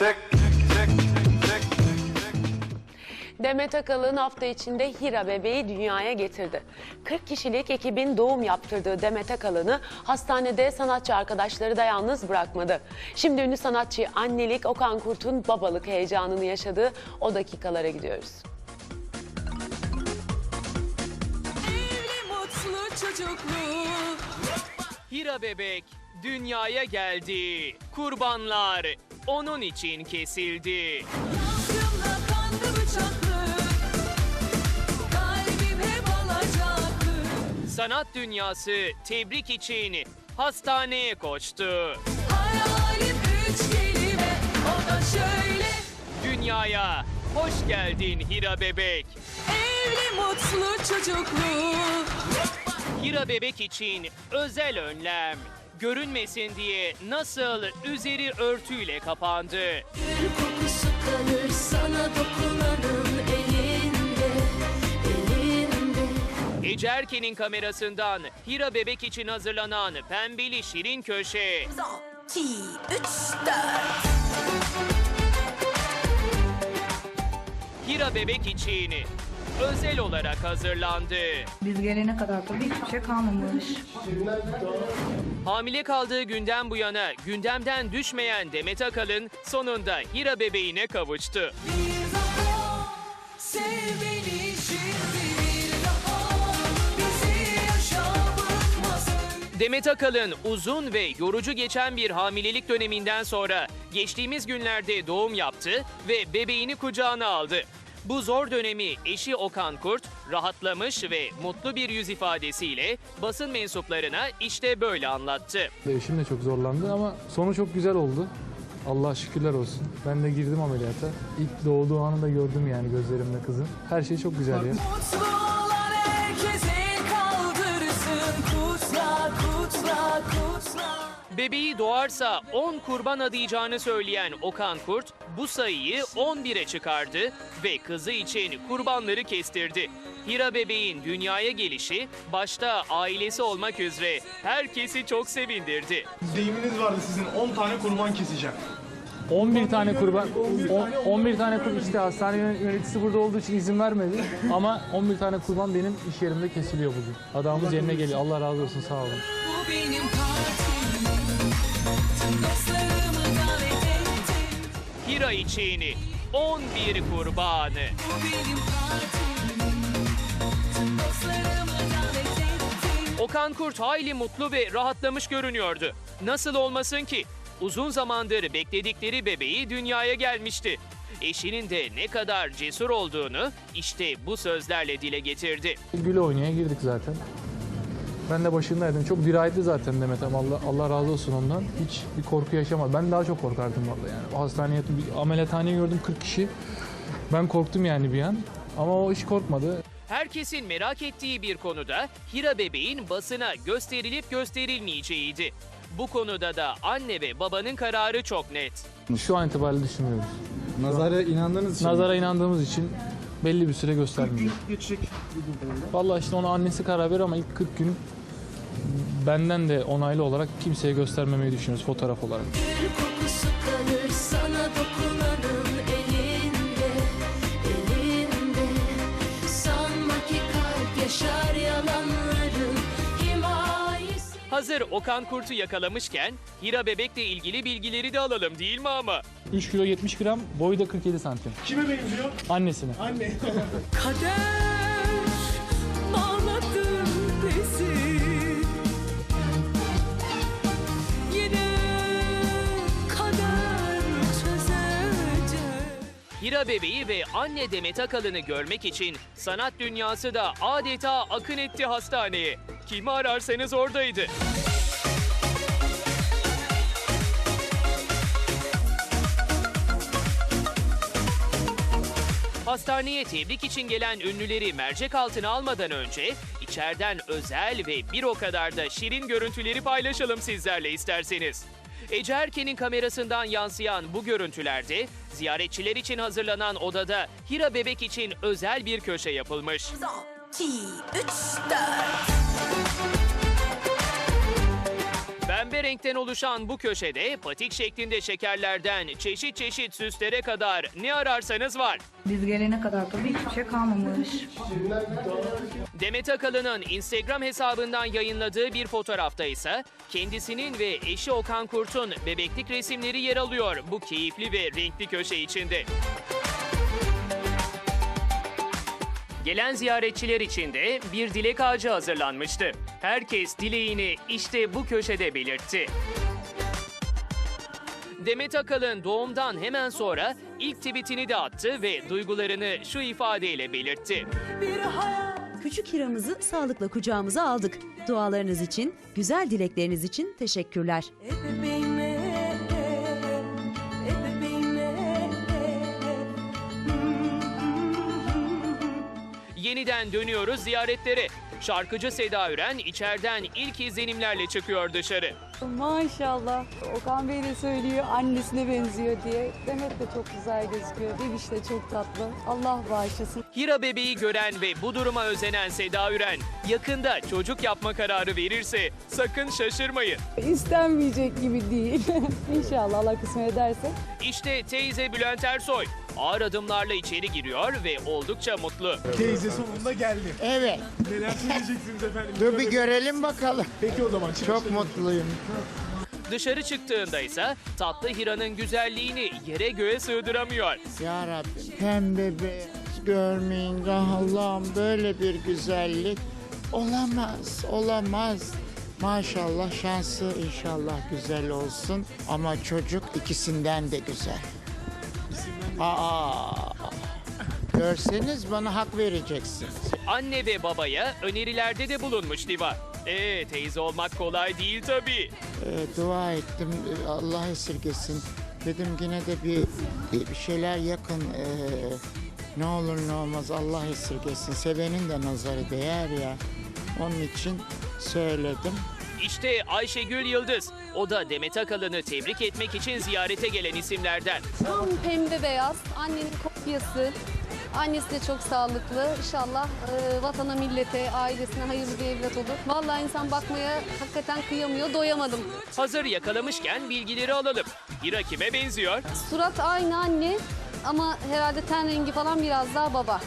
tick. Demet Akalın hafta içinde Hira bebeği dünyaya getirdi. 40 kişilik ekibin doğum yaptırdığı Demet Akalın'ı hastanede sanatçı arkadaşları da yalnız bırakmadı. Şimdi ünlü sanatçı annelik Okan Kurt'un babalık heyecanını yaşadığı o dakikalara gidiyoruz. Evli mutlu çocuklu Hira bebek dünyaya geldi. Kurbanlar onun için kesildi. Yavrumla kanlı bıçaklı Kalbim hep alacaklı Sanat dünyası tebrik için hastaneye koştu. Hayalim üç kelime O da şöyle Dünyaya hoş geldin Hira bebek. Evli mutlu çocuklu Hira bebek için özel önlem. Görünmesin diye nasıl üzeri örtüyle kapandı. Gül kokusu kalır sana dokunanın elinde, elinde. Ece Erken'in kamerasından Hira bebek için hazırlanan pembeli şirin köşe. İki, üç, dört Hira bebek için özel olarak hazırlandı. Biz gelene kadar tabii hiçbir şey kalmamış. Hamile kaldığı günden bu yana gündemden düşmeyen Demet Akalın sonunda Hira bebeğine kavuştu. Demet Akalın uzun ve yorucu geçen bir hamilelik döneminden sonra geçtiğimiz günlerde doğum yaptı ve bebeğini kucağına aldı. Bu zor dönemi eşi Okan Kurt rahatlamış ve mutlu bir yüz ifadesiyle basın mensuplarına işte böyle anlattı. Eşim de çok zorlandı ama sonu çok güzel oldu. Allah şükürler olsun. Ben de girdim ameliyata. İlk doğduğu anı da gördüm yani gözlerimle kızın. Her şey çok güzel ya. Mutlu olan Bebeği doğarsa 10 kurban adayacağını söyleyen Okan Kurt bu sayıyı 11'e çıkardı ve kızı için kurbanları kestirdi. Hira bebeğin dünyaya gelişi başta ailesi olmak üzere herkesi çok sevindirdi. Deyiminiz vardı sizin 10 tane kurban keseceğim. 11 tane kurban, on- 11 tane kurban işte hastane yön- yöneticisi burada olduğu için izin vermedi. Ama 11 tane kurban benim iş yerimde kesiliyor bugün. Adamımız yerine geliyor. Allah razı olsun sağ olun. Bu benim partim Hira için 11 kurbanı. Okan Kurt hayli mutlu ve rahatlamış görünüyordu. Nasıl olmasın ki? Uzun zamandır bekledikleri bebeği dünyaya gelmişti. Eşinin de ne kadar cesur olduğunu işte bu sözlerle dile getirdi. Güle oynaya girdik zaten. Ben de başındaydım. Çok dirayetli zaten Demet ama Allah, Allah razı olsun ondan. Hiç bir korku yaşamadı. Ben daha çok korkardım vallahi yani. O hastaneye, bir ameliyathaneye gördüm 40 kişi. Ben korktum yani bir an. Ama o hiç korkmadı. Herkesin merak ettiği bir konuda Hira bebeğin basına gösterilip gösterilmeyeceğiydi. Bu konuda da anne ve babanın kararı çok net. Şu an itibariyle düşünmüyoruz. Nazara inandığınız için Nazara inandığımız için belli bir süre göstermiyor. Geçecek. Vallahi işte ona annesi karar verir ama ilk 40 gün benden de onaylı olarak kimseye göstermemeyi düşünüyoruz fotoğraf olarak. Gül kokusu kalır sana dokunanın elinde, elinde. Sanma ki kalp yaşar yalanların himayesi. Hazır Okan Kurt'u yakalamışken Hira bebekle ilgili bilgileri de alalım değil mi ama? 3 kilo 70 gram, boyu da 47 santim. Kime benziyor? Annesine. Anne. Kader Hira bebeği ve anne Demet Akalın'ı görmek için sanat dünyası da adeta akın etti hastaneye. Kimi ararsanız oradaydı. Hastaneye tebrik için gelen ünlüleri mercek altına almadan önce içeriden özel ve bir o kadar da şirin görüntüleri paylaşalım sizlerle isterseniz. Ece Erken'in kamerasından yansıyan bu görüntülerde ziyaretçiler için hazırlanan odada Hira bebek için özel bir köşe yapılmış. 2, 3, 4... renkten oluşan bu köşede patik şeklinde şekerlerden çeşit çeşit süslere kadar ne ararsanız var. Biz gelene kadar tabii hiçbir şey kalmamış. Demet Akalın'ın Instagram hesabından yayınladığı bir fotoğrafta ise kendisinin ve eşi Okan Kurt'un bebeklik resimleri yer alıyor bu keyifli ve renkli köşe içinde. Gelen ziyaretçiler için de bir dilek ağacı hazırlanmıştı. Herkes dileğini işte bu köşede belirtti. Demet Akalın doğumdan hemen sonra ilk tweetini de attı ve duygularını şu ifadeyle belirtti. Küçük Hira'mızı sağlıkla kucağımıza aldık. Dualarınız için, güzel dilekleriniz için teşekkürler. Yeniden dönüyoruz ziyaretlere. Şarkıcı Seda Üren içeriden ilk izlenimlerle çıkıyor dışarı. Maşallah. Okan Bey de söylüyor annesine benziyor diye. Demet de çok güzel gözüküyor. Bebiş de çok tatlı. Allah bağışlasın. Hira bebeği gören ve bu duruma özenen Seda Üren yakında çocuk yapma kararı verirse sakın şaşırmayın. İstenmeyecek gibi değil. İnşallah Allah kısmet ederse. İşte teyze Bülent Ersoy ağır adımlarla içeri giriyor ve oldukça mutlu. Teyze sonunda geldi. Evet. Neler söyleyeceksiniz efendim? Dur bir görelim bakalım. Peki o zaman. Çok mutluyum. Dışarı çıktığında ise tatlı Hira'nın güzelliğini yere göğe sığdıramıyor. Ya Rabbim pembe beyaz görmeyince Allah'ım böyle bir güzellik olamaz, olamaz. Maşallah şansı inşallah güzel olsun ama çocuk ikisinden de güzel. Aa, görseniz bana hak vereceksiniz. Anne ve babaya önerilerde de bulunmuş Diva. Ee teyze olmak kolay değil tabii. Ee, dua ettim Ee, Allah esirgesin. Dedim yine de bir, bir şeyler yakın. Ee, ne olur ne olmaz Allah esirgesin. Sevenin de nazarı değer ya. Onun için söyledim. İşte Ayşegül Yıldız. O da Demet Akalın'ı tebrik etmek için ziyarete gelen isimlerden. Tam pembe beyaz. Annenin kopyası. Annesi de çok sağlıklı. İnşallah e, vatana, millete, ailesine hayırlı bir evlat olur. Vallahi insan bakmaya hakikaten kıyamıyor. Doyamadım. Hazır yakalamışken bilgileri alalım. Hira kime benziyor? Surat aynı anne ama herhalde ten rengi falan biraz daha baba.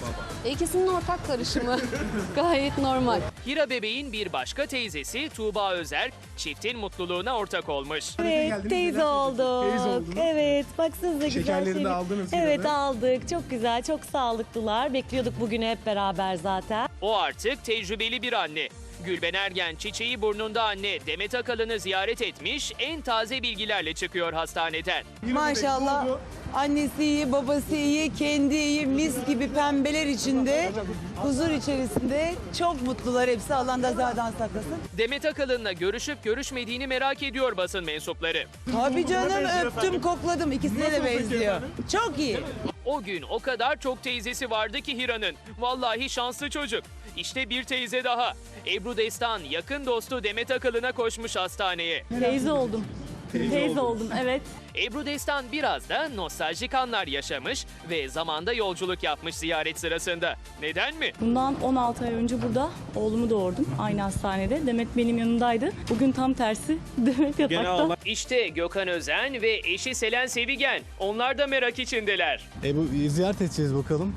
E, İkisinin ortak karışımı. Gayet normal. Hira bebeğin bir başka teyzesi Tuğba Özer çiftin mutluluğuna ortak olmuş. Evet, teyze olduk. Teyze oldunuz. Evet baksanıza Şekerlerini de aldınız. Evet de. aldık. Çok güzel, çok sağlıklılar. Bekliyorduk bugünü hep beraber zaten. O artık tecrübeli bir anne. Gülben Ergen çiçeği burnunda anne Demet Akalın'ı ziyaret etmiş en taze bilgilerle çıkıyor hastaneden. Maşallah. Annesi iyi, babası iyi, kendi iyi, mis gibi pembeler içinde, huzur içerisinde. Çok mutlular hepsi. Allah da zaten saklasın. Demet Akalın'la görüşüp görüşmediğini merak ediyor basın mensupları. Tabii canım öptüm, kokladım. İkisine de benziyor. Çok iyi. O gün o kadar çok teyzesi vardı ki Hira'nın. Vallahi şanslı çocuk. İşte bir teyze daha. Ebru Destan yakın dostu Demet Akalın'a koşmuş hastaneye. Teyze oldum. Teyze, oldum evet. Ebru Destan biraz da nostaljik anlar yaşamış ve zamanda yolculuk yapmış ziyaret sırasında. Neden mi? Bundan 16 ay önce burada oğlumu doğurdum. Aynı hastanede. Demet benim yanımdaydı. Bugün tam tersi. Demet yatakta. İşte Gökhan Özen ve eşi Selen Sevigen. Onlar da merak içindeler. E bu ziyaret edeceğiz bakalım.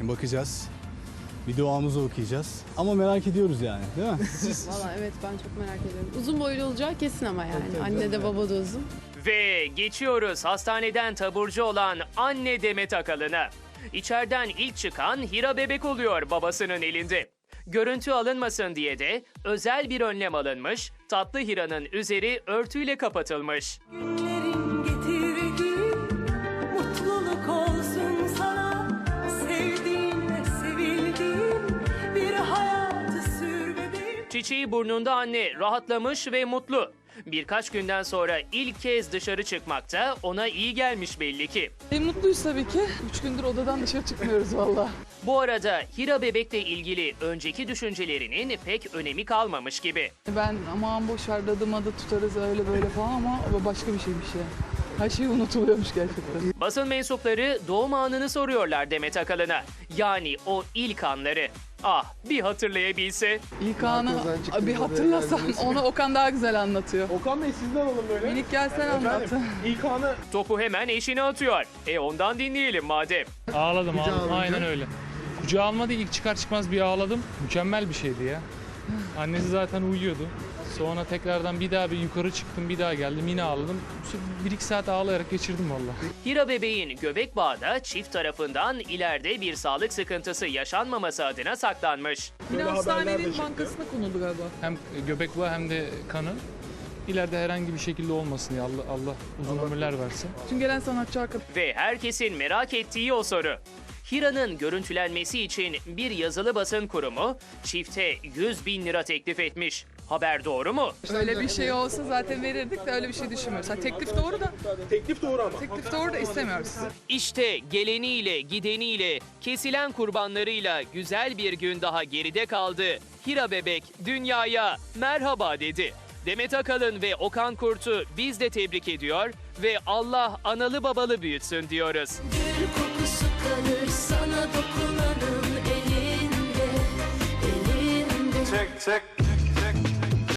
Bakacağız. Bir duamızı okuyacağız. Ama merak ediyoruz yani değil mi? Valla evet ben çok merak ediyorum. Uzun boylu olacağı kesin ama yani. Anne de baba da uzun. Ve geçiyoruz hastaneden taburcu olan anne Demet Akalın'a. İçeriden ilk çıkan Hira bebek oluyor babasının elinde. Görüntü alınmasın diye de özel bir önlem alınmış, tatlı Hira'nın üzeri örtüyle kapatılmış. Günlerin Çiçeği burnunda anne rahatlamış ve mutlu. Birkaç günden sonra ilk kez dışarı çıkmakta ona iyi gelmiş belli ki. E, mutluyuz tabii ki. Üç gündür odadan dışarı çıkmıyoruz valla. Bu arada Hira bebekle ilgili önceki düşüncelerinin pek önemi kalmamış gibi. Ben aman boş ver dadım adı tutarız öyle böyle falan ama başka bir şeymiş ya. Her şey unutuluyormuş gerçekten. Basın mensupları doğum anını soruyorlar Demet Akalın'a. Yani o ilk anları. Ah bir hatırlayabilse. İlk anı bir hatırlasam onu Okan daha güzel anlatıyor. Okan Bey sizden alalım böyle. Minik gelsen anlat. Efendim ilk anı Topu hemen eşine atıyor. E ondan dinleyelim madem. Ağladım ağladım. Aynen öyle. Kucağa almadı ilk çıkar çıkmaz bir ağladım. Mükemmel bir şeydi ya. Annesi zaten uyuyordu. Sonra tekrardan bir daha bir yukarı çıktım bir daha geldim yine ağladım. Bir iki saat ağlayarak geçirdim valla. Hira bebeğin göbek bağı da çift tarafından ileride bir sağlık sıkıntısı yaşanmaması adına saklanmış. Yine hastanenin bankasına konuldu galiba. Hem göbek bağı hem de kanı. İleride herhangi bir şekilde olmasın diye Allah, Allah uzun ömürler versin. Tüm gelen sanatçı arkadaş. Ve herkesin merak ettiği o soru. Hira'nın görüntülenmesi için bir yazılı basın kurumu çifte 100 bin lira teklif etmiş. Haber doğru mu? Öyle bir şey olsa zaten verirdik de öyle bir şey düşünmüyoruz. Ha, teklif doğru da teklif doğru ama. teklif doğru da istemiyoruz. İşte geleniyle, gideniyle, kesilen kurbanlarıyla güzel bir gün daha geride kaldı. Hira bebek dünyaya merhaba dedi. Demet Akalın ve Okan Kurt'u biz de tebrik ediyor ve Allah analı babalı büyütsün diyoruz. Gül sana